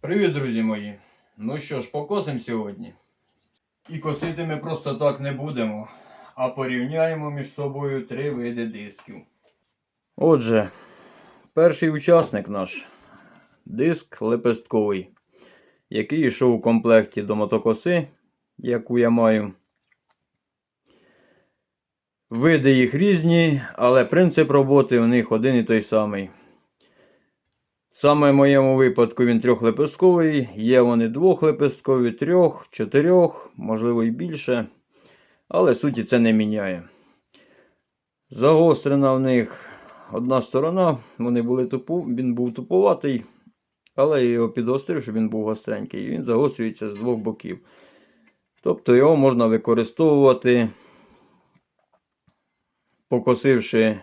Привіт, друзі мої! Ну що ж, покосимо сьогодні. І косити ми просто так не будемо, а порівняємо між собою три види дисків. Отже, перший учасник наш диск лепестковий, який йшов у комплекті до мотокоси, яку я маю. Види їх різні, але принцип роботи у них один і той самий. Саме в моєму випадку він трьохлепестковий, є вони двохлепесткові, трьох, чотирьох, можливо і більше. Але суті це не міняє. Загострена в них одна сторона, вони були тупу, він був туповатий, але я його підгострив, щоб він був гостренький. І він загострюється з двох боків. Тобто його можна використовувати, покосивши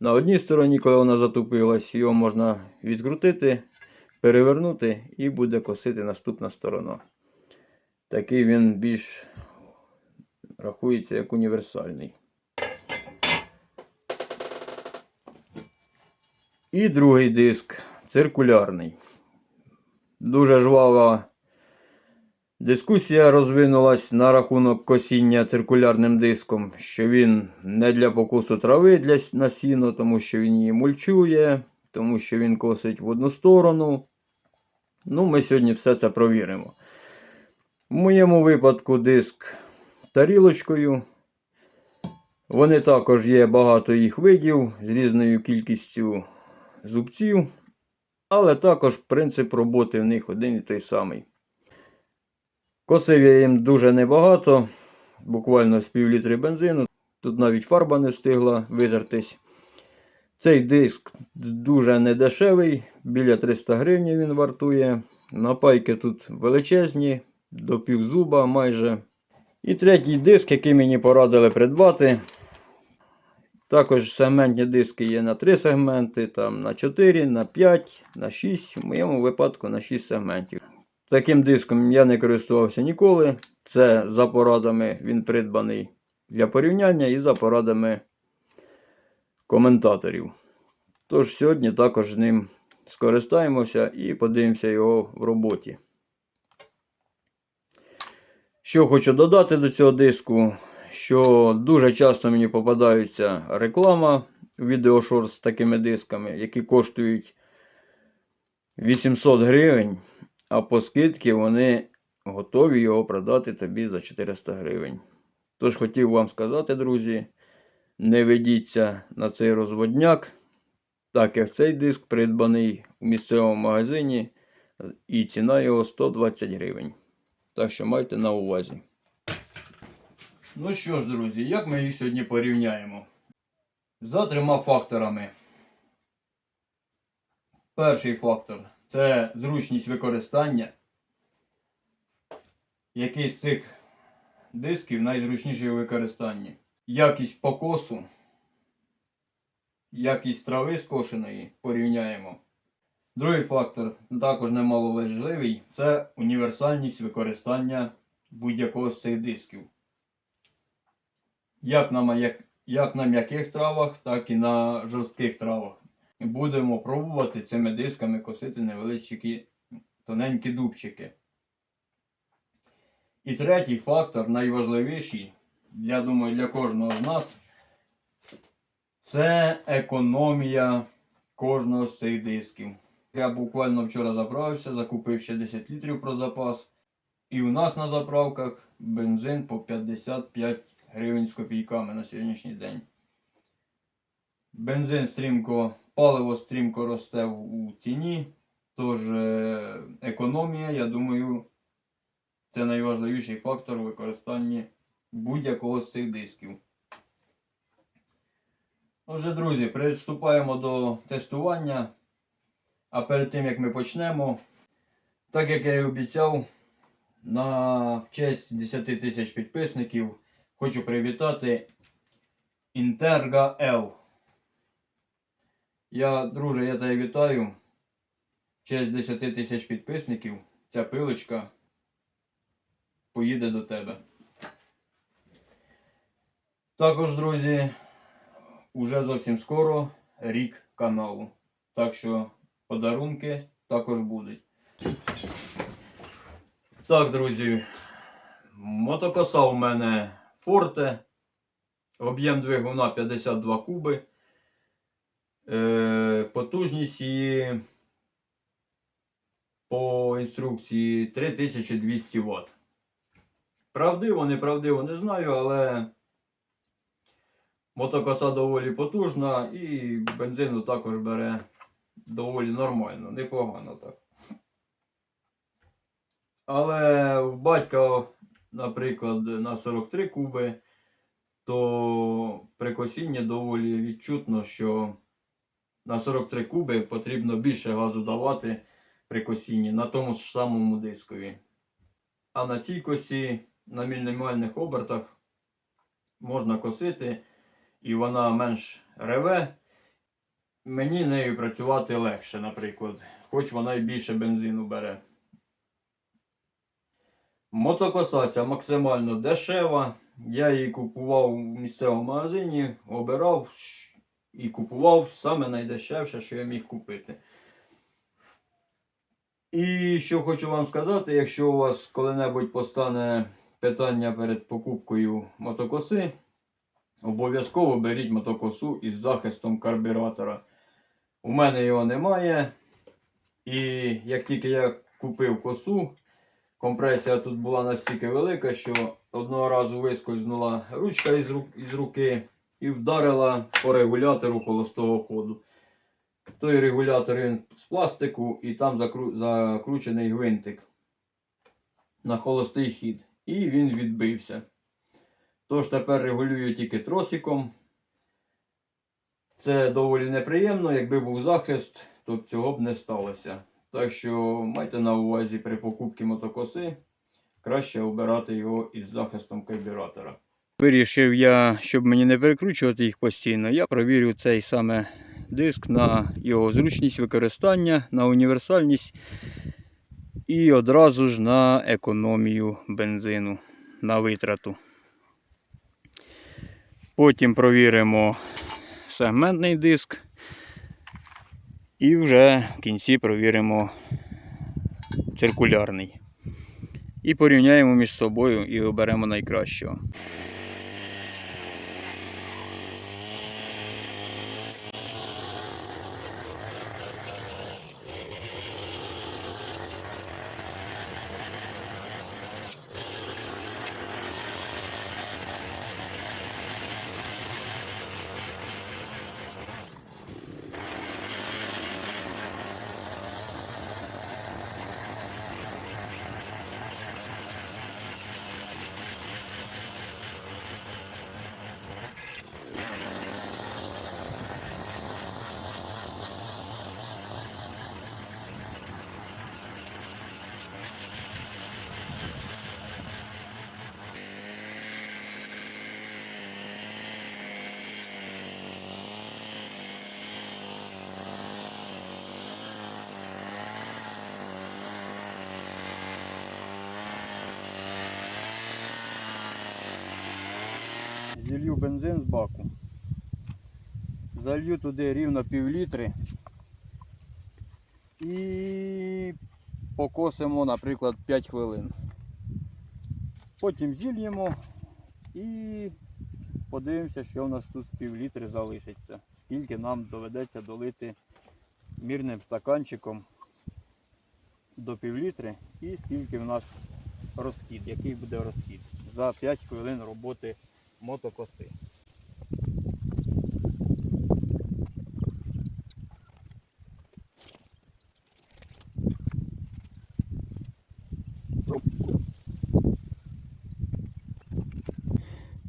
на одній стороні, коли вона затупилась, його можна відкрутити, перевернути і буде косити наступна сторона. Такий він більш рахується як універсальний. І другий диск циркулярний. Дуже жвава Дискусія розвинулась на рахунок косіння циркулярним диском, що він не для покусу трави для с- на сіно, тому що він її мульчує, тому що він косить в одну сторону. Ну, ми сьогодні все це провіримо. В моєму випадку диск тарілочкою. Вони також є багато їх видів з різною кількістю зубців, але також принцип роботи в них один і той самий. Косив я їм дуже небагато, буквально з пів літри бензину. Тут навіть фарба не встигла витертись. Цей диск дуже недешевий, біля 300 гривень він вартує. Напайки тут величезні, до півзуба майже. І третій диск, який мені порадили придбати. Також сегментні диски є на 3 сегменти, там на 4, на 5, на 6, в моєму випадку на 6 сегментів. Таким диском я не користувався ніколи. Це за порадами він придбаний для порівняння і за порадами коментаторів. Тож сьогодні також ним скористаємося і подивимося його в роботі. Що хочу додати до цього диску, що дуже часто мені попадаються реклама відеошорт з такими дисками, які коштують 800 гривень. А по скидці вони готові його продати тобі за 400 гривень. Тож хотів вам сказати, друзі, не ведіться на цей розводняк, так як цей диск придбаний у місцевому магазині і ціна його 120 гривень. Так що майте на увазі. Ну що ж, друзі, як ми їх сьогодні порівняємо? За трьома факторами. Перший фактор це зручність використання. Який з цих дисків найзручніший у використанні. Якість покосу, якість трави скошеної порівняємо. Другий фактор, також немало важливий, це універсальність використання будь-якого з цих дисків. Як на, маяк- як на м'яких травах, так і на жорстких травах будемо пробувати цими дисками косити невеличкі тоненькі дубчики. І третій фактор, найважливіший, я думаю, для кожного з нас, це економія кожного з цих дисків. Я буквально вчора заправився, закупив ще 10 літрів про запас. І у нас на заправках бензин по 55 гривень з копійками на сьогоднішній день. Бензин стрімко, паливо стрімко росте у ціні. Тож е, економія, я думаю, це найважливіший фактор у використанні будь-якого з цих дисків. Отже, друзі, приступаємо до тестування. А перед тим як ми почнемо, так як я і обіцяв, на в честь 10 тисяч підписників хочу привітати Interga L. Я, друже, я тебе вітаю. В честь 10 тисяч підписників ця пилочка поїде до тебе. Також, друзі, уже зовсім скоро рік каналу. Так що подарунки також будуть. Так, друзі, мотокоса у мене Форте. Об'єм двигуна 52 куби. Е, потужність її по інструкції 3200 Вт. Правдиво, неправдиво, не знаю, але мотокоса доволі потужна і бензину також бере доволі нормально, непогано так. Але в батька, наприклад, на 43 куби, то при косінні доволі відчутно, що на 43 куби потрібно більше газу давати при косінні на тому ж самому дискові. А на цій косі на мінімальних обертах можна косити, і вона менш реве. Мені нею працювати легше, наприклад, хоч вона й більше бензину бере. Мотокоса ця максимально дешева. Я її купував у місцевому магазині, обирав і купував саме найдешевше, що я міг купити. І що хочу вам сказати, якщо у вас коли-небудь постане питання перед покупкою мотокоси, обов'язково беріть мотокосу із захистом карбюратора. У мене його немає. І як тільки я купив косу, компресія тут була настільки велика, що одного разу вискользнула ручка із, ру- із руки і вдарила по регулятору холостого ходу. Той регулятор з пластику і там закру... закручений гвинтик на холостий хід. І він відбився. Тож тепер регулюю тільки тросиком. Це доволі неприємно. Якби був захист, то цього б не сталося. Так що майте на увазі при покупці мотокоси краще обирати його із захистом карбюратора. Вирішив я, щоб мені не перекручувати їх постійно, я провірю цей саме диск на його зручність використання, на універсальність і одразу ж на економію бензину, на витрату. Потім провіримо сегментний диск. І вже в кінці провіримо циркулярний. І порівняємо між собою і оберемо найкращого. Зілью бензин з баку. Залью туди рівно пів літри. І покосимо, наприклад, 5 хвилин. Потім зільємо і подивимося, що в нас тут з пів літри залишиться. Скільки нам доведеться долити мірним стаканчиком до пів літри і скільки в нас розхід, який буде розхід за 5 хвилин роботи мотокоси.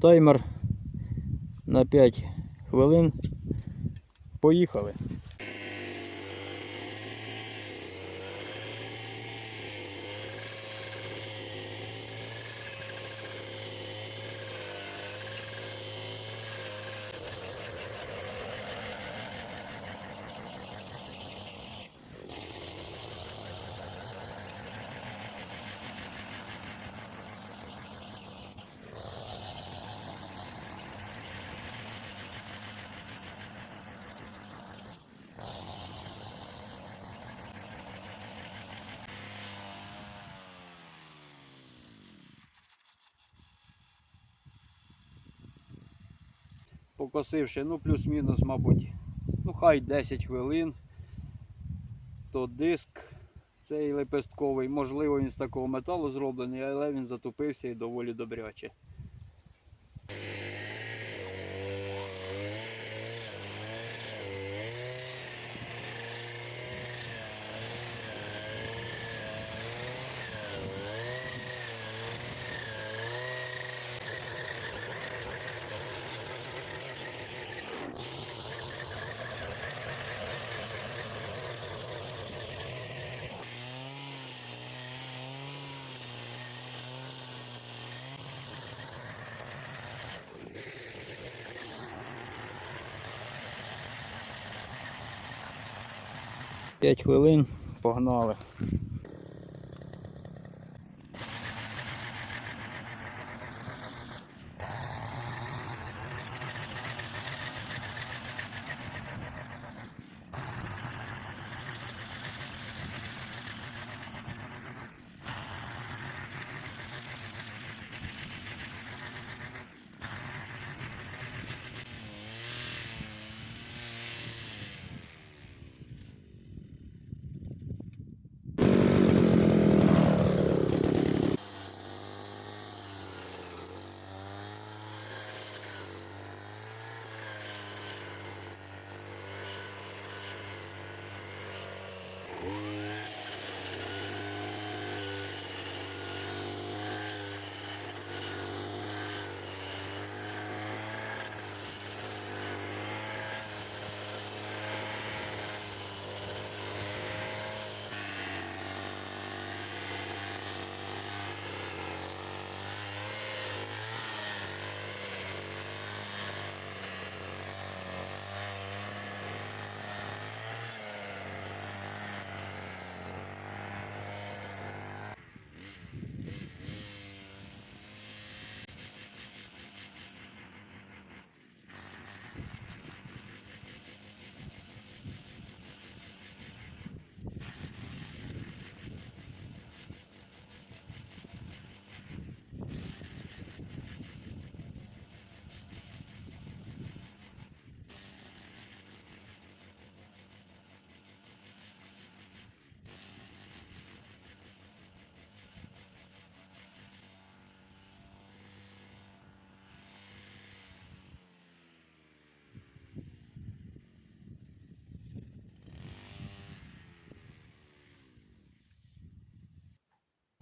Таймер на 5 хвилин. Поїхали. Покосивши, ну плюс-мінус, мабуть, ну хай 10 хвилин, то диск цей лепестковий, можливо, він з такого металу зроблений, але він затупився і доволі добряче. П'ять хвилин, погнали.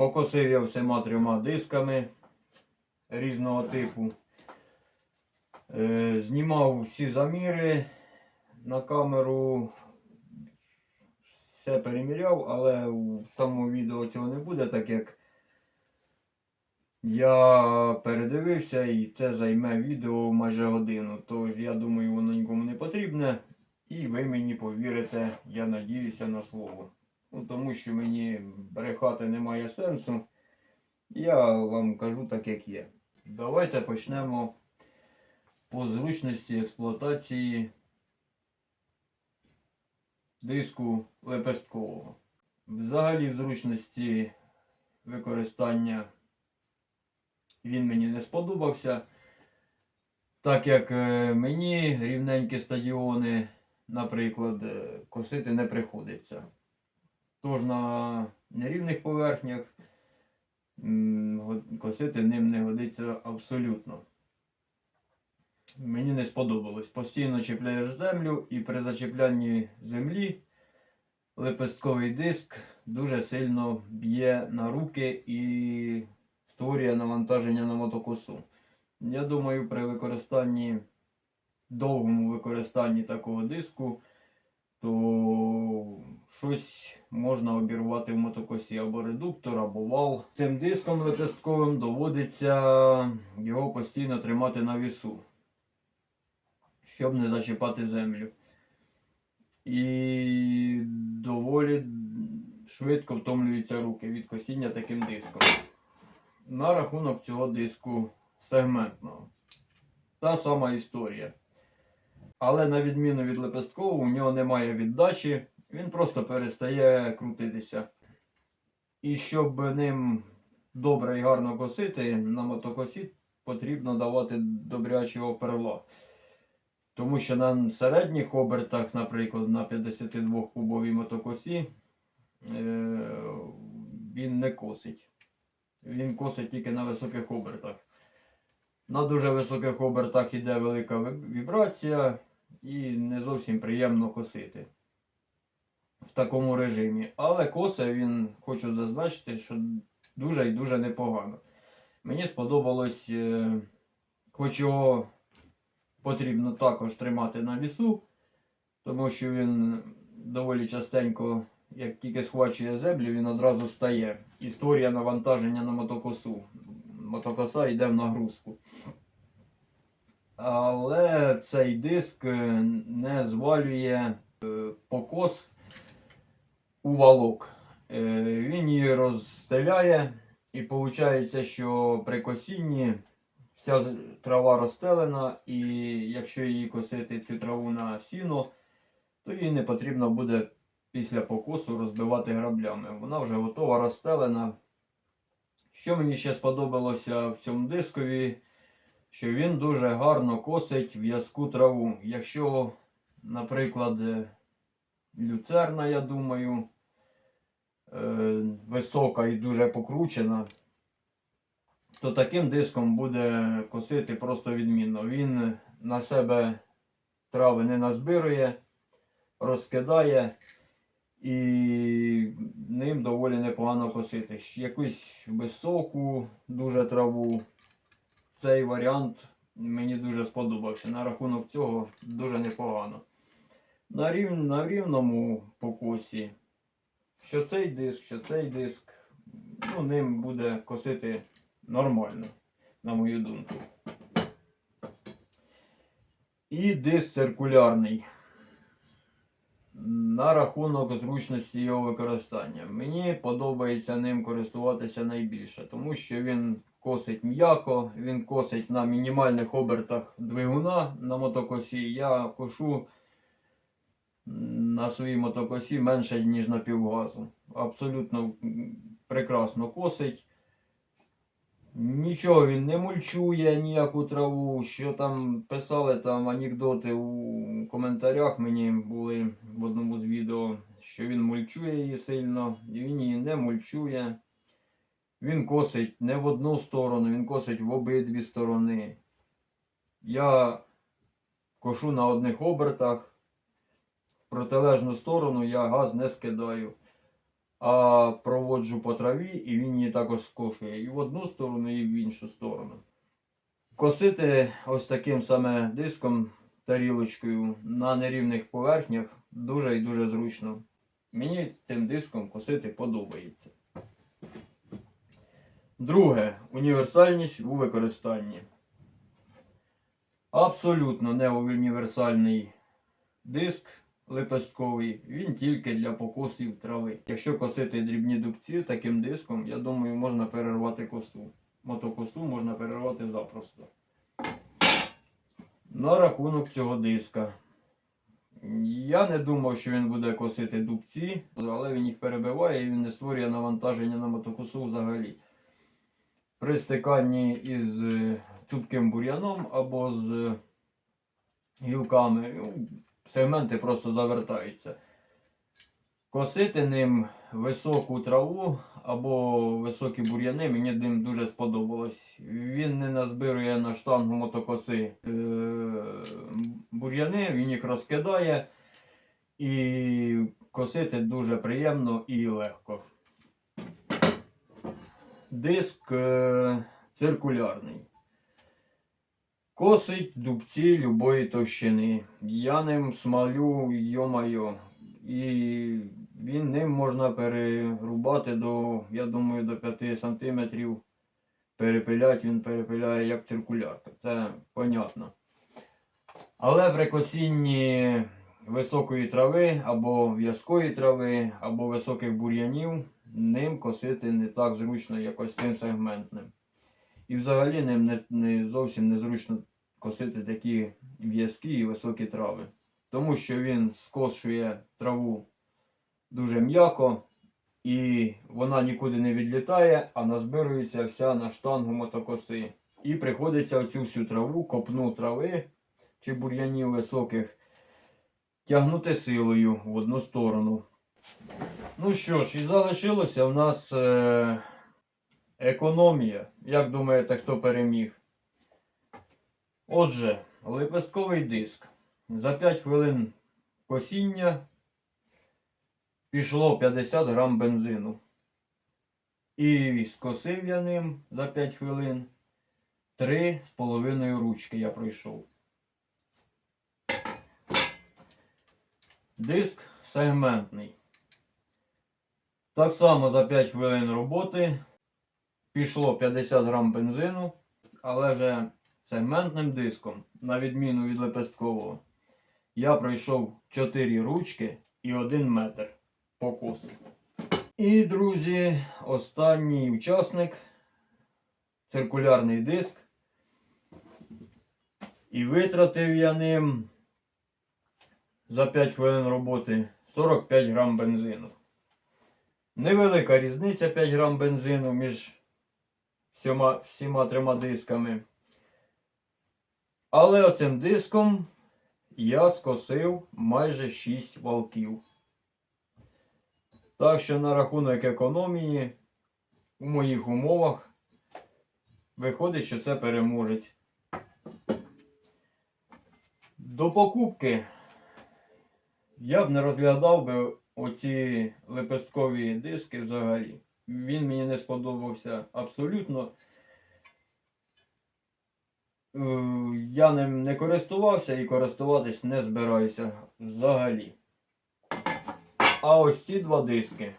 Покосив я всіма трьома дисками різного типу. Е, знімав всі заміри на камеру. Все переміряв, але в самому відео цього не буде, так як я передивився і це займе відео майже годину. Тож я думаю, воно нікому не потрібне. І ви мені повірите, я надіюся на слово. Ну, тому що мені брехати немає сенсу. Я вам кажу так, як є. Давайте почнемо по зручності експлуатації диску лепесткового. Взагалі в зручності використання він мені не сподобався. Так як е, мені рівненькі стадіони, наприклад, е, косити не приходиться. Тож на нерівних поверхнях косити ним не годиться абсолютно. Мені не сподобалось. Постійно чіпляєш землю і при зачіплянні землі лепестковий диск дуже сильно б'є на руки і створює навантаження на мотокосу. Я думаю, при використанні, довгому використанні такого диску, то щось можна обірвати в мотокосі або редуктор, або вал. Цим диском лепестковим доводиться його постійно тримати на вісу, щоб не зачіпати землю. І доволі швидко втомлюються руки від косіння таким диском. На рахунок цього диску сегментного. Та сама історія. Але на відміну від лепесткового, у нього немає віддачі, він просто перестає крутитися. І щоб ним добре і гарно косити, на мотокосі потрібно давати добрячого перла. Тому що на середніх обертах, наприклад, на 52 кубовій мотокосі, е, він не косить. Він косить тільки на високих обертах. На дуже високих обертах іде велика вібрація і не зовсім приємно косити в такому режимі. Але косе він, хочу зазначити, що дуже і дуже непогано. Мені сподобалось, е, хоч його потрібно також тримати на вісу, тому що він доволі частенько, як тільки схвачує землю, він одразу стає. Історія навантаження на мотокосу. Мотокоса йде в нагрузку. Але цей диск е, не звалює е, покос у валок. Е, Він її розстеляє, і виходить, що при косінні вся трава розстелена, і якщо її косити цю траву на сіно, то їй не потрібно буде після покосу розбивати граблями. Вона вже готова, розстелена. Що мені ще сподобалося в цьому дискові, що він дуже гарно косить в'язку траву. Якщо, наприклад, е, люцерна, я думаю, е, висока і дуже покручена, то таким диском буде косити просто відмінно. Він на себе трави не назбирує, розкидає і ним доволі непогано косити. Якусь високу дуже траву. Цей варіант мені дуже сподобався. На рахунок цього дуже непогано. На, рів... на рівному покосі, що цей диск, що цей диск, ну, ним буде косити нормально, на мою думку. І диск циркулярний. На рахунок зручності його використання. Мені подобається ним користуватися найбільше, тому що він косить м'яко, він косить на мінімальних обертах двигуна на мотокосі. Я кошу на своїй мотокосі менше, ніж на півгазу. Абсолютно прекрасно косить. Нічого він не мульчує, ніяку траву. Що там писали там анекдоти у коментарях мені були в одному з відео, що він мульчує її сильно, і він її не мульчує. Він косить не в одну сторону, він косить в обидві сторони. Я кошу на одних обертах, в протилежну сторону я газ не скидаю а проводжу по траві, і він її також скошує і в одну сторону, і в іншу сторону. Косити ось таким саме диском, тарілочкою на нерівних поверхнях дуже і дуже зручно. Мені цим диском косити подобається. Друге універсальність у використанні. Абсолютно не універсальний диск лепестковий, він тільки для покосів трави. Якщо косити дрібні дубці таким диском, я думаю, можна перервати косу. Мотокосу можна перервати запросто. На рахунок цього диска. Я не думав, що він буде косити дубці, але він їх перебиває і він не створює навантаження на мотокосу взагалі. При стиканні із е, цупким бур'яном або з гілками, ну, сегменти просто завертаються. Косити ним високу траву або високі бур'яни мені ним дуже сподобалось. Він не назбирує на штангу мотокоси е, бур'яни, він їх розкидає і косити дуже приємно і легко. Диск е, циркулярний. Косить дубці любої товщини. Я ним смалю, йо-майо. І він ним можна перерубати до, я думаю, до 5 сантиметрів. Перепилять він перепиляє як циркулярка. Це понятно. Але при косінні високої трави або в'язкої трави, або високих бур'янів, ним косити не так зручно, як ось цим сегментним. І взагалі ним не, не зовсім незручно косити такі в'язкі і високі трави. Тому що він скошує траву дуже м'яко, і вона нікуди не відлітає, а назбирується вся на штангу мотокоси. І приходиться оцю всю траву, копну трави чи бур'янів високих тягнути силою в одну сторону. Ну що ж, і залишилося в нас е, економія. Як думаєте, хто переміг? Отже, лепестковий диск. За 5 хвилин косіння пішло 50 грам бензину. І скосив я ним за 5 хвилин. Три з половиною ручки я пройшов. Диск сегментний. Так само за 5 хвилин роботи пішло 50 грам бензину, але вже сегментним диском, на відміну від лепесткового, я пройшов 4 ручки і 1 метр по косу. І, друзі, останній учасник циркулярний диск. І витратив я ним за 5 хвилин роботи 45 грам бензину. Невелика різниця 5 грам бензину між всіма, всіма трьома дисками. Але оцим диском я скосив майже 6 валків. Так що на рахунок економії у моїх умовах виходить, що це переможець. До покупки я б не розглядав би оці лепесткові диски взагалі. Він мені не сподобався абсолютно. Е, Я ним не користувався і користуватись не збираюся взагалі. А ось ці два диски.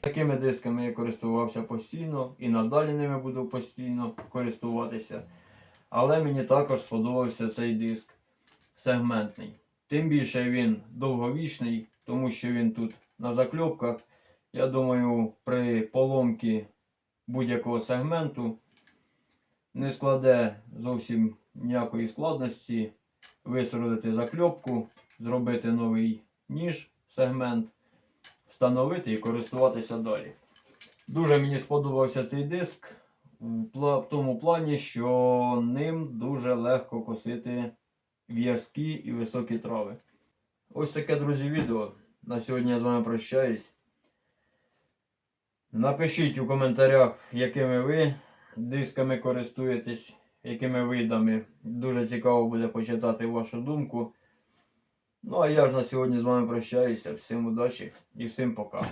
Такими дисками я користувався постійно і надалі ними буду постійно користуватися. Але мені також сподобався цей диск сегментний. Тим більше він довговічний, тому що він тут на закльопках. Я думаю, при поломці будь-якого сегменту не складе зовсім ніякої складності висородити закльопку, зробити новий ніж, сегмент, встановити і користуватися далі. Дуже мені сподобався цей диск в тому плані, що ним дуже легко косити в'язкі і високі трави. Ось таке, друзі, відео. На сьогодні я з вами прощаюсь. Напишіть у коментарях, якими ви дисками користуєтесь, якими видами. Дуже цікаво буде почитати вашу думку. Ну а я ж на сьогодні з вами прощаюся. Всім удачі і всім пока.